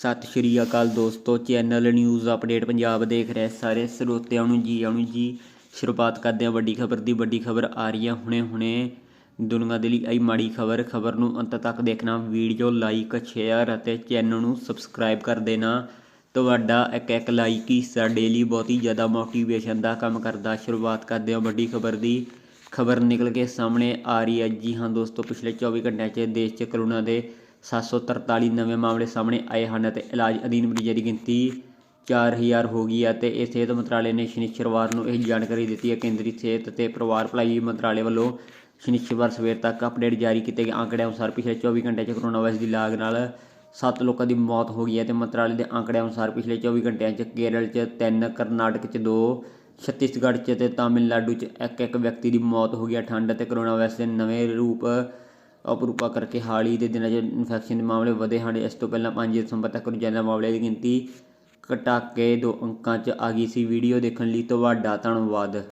ਸਤਿ ਸ਼੍ਰੀ ਅਕਾਲ ਦੋਸਤੋ, channel news update Punjab ਦੇਖ ਰਹੇ ਸਾਰੇ ਸਰੋਤਿਆਂ ਨੂੰ ਜੀ ਆਉਣ ਜੀ। ਸ਼ੁਰੂਆਤ ਕਰਦੇ ਹਾਂ ਵੱਡੀ ਖਬਰ ਦੀ, ਵੱਡੀ ਖਬਰ ਆ ਰਹੀ ਹੈ ਹੁਣੇ ਹੁਣੇ। ਦੁਨੀਆ ਦੇ ਲਈ ਆਈ ਮਾੜੀ ਖਬਰ ਖਬਰ ਨੂੰ ਅੰਤ ਤੱਕ ਦੇਖਣਾ, ਵੀਡੀਓ ਲਾਈਕ, ਸ਼ੇਅਰ ਅਤੇ ਚੈਨਲ ਨੂੰ ਸਬਸਕ੍ਰਾਈਬ ਕਰ ਦੇਣਾ। ਤੁਹਾਡਾ ਇੱਕ ਇੱਕ ਲਾਈਕ ਹੀ ਸਾਡੇ ਲਈ ਬਹੁਤ ਹੀ ਜ਼ਿਆਦਾ ਮੋਟੀਵੇਸ਼ਨ ਦਾ ਕੰਮ ਕਰਦਾ। ਸ਼ੁਰੂਆਤ ਕਰਦੇ ਹਾਂ ਵੱਡੀ ਖਬਰ ਦੀ। ਖਬਰ ਨਿਕਲ ਕੇ ਸਾਹਮਣੇ ਆ ਰਹੀ ਹੈ। ਜੀ ਹਾਂ ਦੋਸਤੋ, ਪਿਛਲੇ 24 ਘੰਟਿਆਂ 'ਚ ਦੇਸ਼ 'ਚ ਕਰੋਨਾ ਦੇ 743 ਨਵੇਂ ਮਾਮਲੇ ਸਾਹਮਣੇ ਆਏ ਹਨ ਅਤੇ ਇਲਾਜ ਅਧੀਨ ਮਰੀਜ਼ਾਂ ਦੀ ਗਿਣਤੀ 4000 ਹੋ ਗਈ ਹੈ ਤੇ ਇਹ ਸਿਹਤ ਮੰਤਰਾਲੇ ਨੇ ਸ਼ਨੀਚਰਵਾਰ ਨੂੰ ਇਹ ਜਾਣਕਾਰੀ ਦਿੱਤੀ ਹੈ। ਕੇਂਦਰੀ ਸਿਹਤ ਤੇ ਪਰਿਵਾਰ ਭਲਾਈ ਮੰਤਰਾਲੇ ਵੱਲੋਂ ਸ਼ਨੀਚਰਵਾਰ ਸਵੇਰ ਤੱਕ ਅਪਡੇਟ ਜਾਰੀ ਕੀਤੇ ਗਏ ਅੰਕੜਿਆਂ ਅਨੁਸਾਰ ਪਿਛਲੇ 24 ਘੰਟਿਆਂ 'ਚ ਕਰੋਨਾ ਵਾਇਰਸ ਦੀ ਲਾਗ ਨਾਲ 7 ਲੋਕਾਂ ਦੀ ਮੌਤ ਹੋ ਗਈ ਹੈ ਤੇ ਮੰਤਰਾਲੇ ਦੇ ਅੰਕੜਿਆਂ ਅਨੁਸਾਰ ਪਿਛਲੇ 24 ਘੰਟਿਆਂ 'ਚ ਕੇਰਲ 'ਚ 3 ਕਰਨਾਟਕ 'ਚ 2 ਛੱਤੀਸਗੜ੍ਹ 'ਚ ਤੇ ਤਾਮਿਲਨਾਡੂ 'ਚ ਇੱਕ ਇੱਕ ਵਿਅਕਤੀ ਦੀ ਮੌਤ ਹੋ ਗਈ ਹੈ। ਠੰਡ ਅਤੇ ਕਰੋਨਾ ਵਾਇਰਸ ਦੇ ਨਵੇਂ ਰੂਪ ਅਪਰੂਪਾ ਕਰਕੇ ਹਾਲ ਹੀ ਦੇ ਦਿਨਾਂ 'ਚ ਇਨਫੈਕਸ਼ਨ ਦੇ ਮਾਮਲੇ ਵਧੇ ਹਨ। ਇਸ ਤੋਂ ਪਹਿਲਾਂ 5 ਦਸੰਬਰ ਤੱਕ ਰੋਜ਼ਾਨਾ ਮਾਮਲਿਆਂ ਦੀ ਗਿਣਤੀ ਘਟਾ ਕੇ ਦੋ ਅੰਕਾਂ 'ਚ ਆ ਗਈ ਸੀ। ਵੀਡੀਓ ਦੇਖਣ ਲਈ ਤੁਹਾਡਾ ਧੰਨਵਾਦ।